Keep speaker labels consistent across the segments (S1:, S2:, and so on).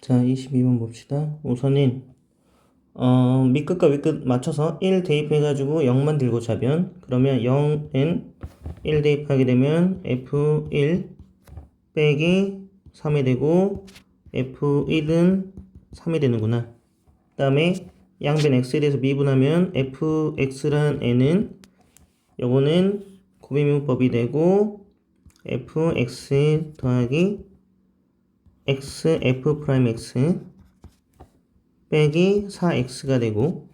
S1: 자, 22번 봅시다. 우선은 어, 밑끝과 윗끝 맞춰서 1 대입해가지고 0만 들고 자변 그러면 0은 1 대입하게 되면 F1 빼기 3이 되고 F1은 3이 되는구나. 그 다음에 양변 X에 대해서 미분하면 FX란 N은 요거는 고비문법이 되고 fx 더하기 x f 프라임 x 빼기 4x가 되고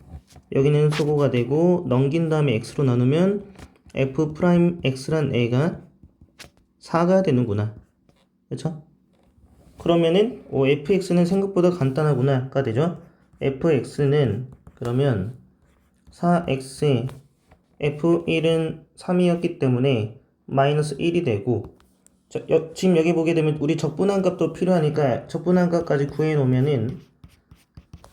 S1: 여기는 소고가 되고 넘긴 다음에 x로 나누면 f 프라임 x란 애가 4가 되는구나 그렇죠? 그러면은 오, fx는 생각보다 간단하구나가 되죠 fx는 그러면 4x f1은 3이었기 때문에 마이너스 1이 되고 자, 여, 지금 여기 보게 되면 우리 적분한 값도 필요하니까 적분한 값까지 구해 놓으면은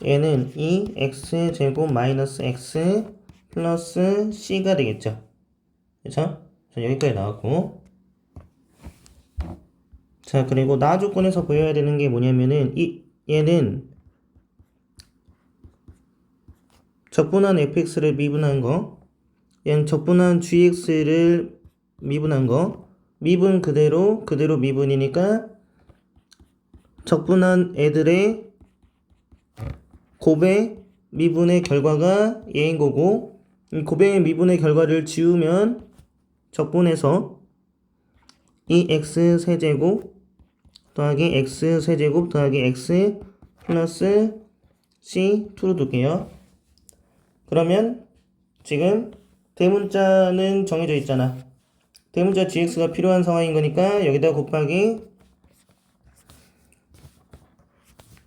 S1: 얘는 2x 제곱 마이너스 x 플러스 c가 되겠죠 그쵸? 자 여기까지 나왔고 자 그리고 나 조건에서 보여야 되는 게 뭐냐면은 이 얘는 적분한 fx를 미분한 거 얘는 적분한 gx를 미분한 거 미분 그대로 그대로 미분이니까 적분한 애들의 곱의 미분의 결과가 얘인 거고 이 곱의 미분의 결과를 지우면 적분해서 이 x 세제곱 더하기 x 세제곱 더하기 x 플러스 c 2로 둘게요. 그러면 지금 대문자는 정해져 있잖아. 대문자 gx가 필요한 상황인 거니까 여기다 곱하기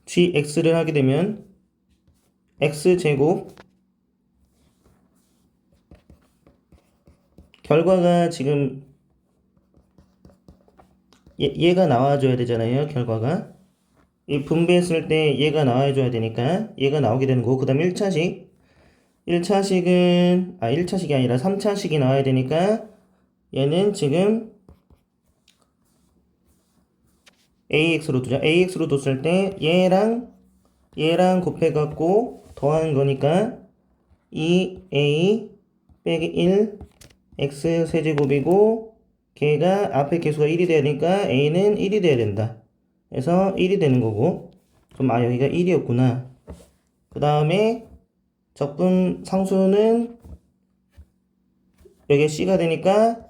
S1: gx를 하게 되면 x제곱 결과가 지금 얘, 얘가 나와줘야 되잖아요. 결과가 이 분배했을 때 얘가 나와줘야 되니까 얘가 나오게 되는 거고 그 다음 1차식 1차식은 아 1차식이 아니라 3차식이 나와야 되니까 얘는 지금 AX로 두자. AX로 뒀을 때 얘랑 얘랑 곱해갖고 더하는 거니까 2A 빼기 1 X 세제곱이고 걔가 앞에 개수가 1이 돼야 되니까 A는 1이 돼야 된다. 그래서 1이 되는 거고 그럼 아 여기가 1이었구나. 그 다음에 적분 상수는 여기 C가 되니까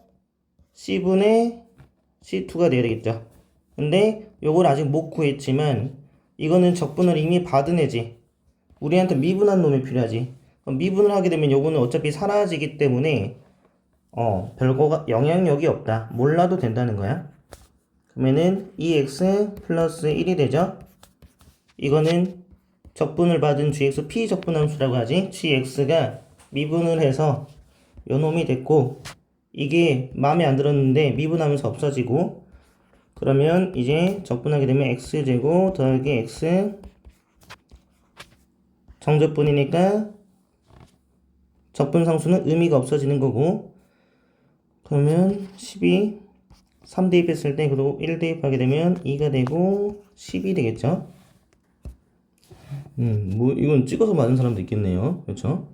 S1: C분의 C2가 돼야 되겠죠. 근데 요걸 아직 못 구했지만 이거는 적분을 이미 받은 애지. 우리한테 미분한 놈이 필요하지. 그럼 미분을 하게 되면 요거는 어차피 사라지기 때문에 어 별거가 영향력이 없다. 몰라도 된다는 거야. 그러면은 2x 플러스 1이 되죠. 이거는 적분을 받은 gx 피적분함수라고 하지. gx가 미분을 해서 요 놈이 됐고 이게 마음에 안 들었는데 미분하면서 없어지고 그러면 이제 적분하게 되면 x제곱 더하기 x 정적분이니까 적분 상수는 의미가 없어지는 거고 그러면 12 3 대입했을 때 그리고 1 대입하게 되면 2가 되고 10이 되겠죠? 음, 뭐 이건 찍어서 맞은 사람도 있겠네요. 그렇죠?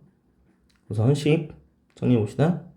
S1: 우선 10 정리해 봅시다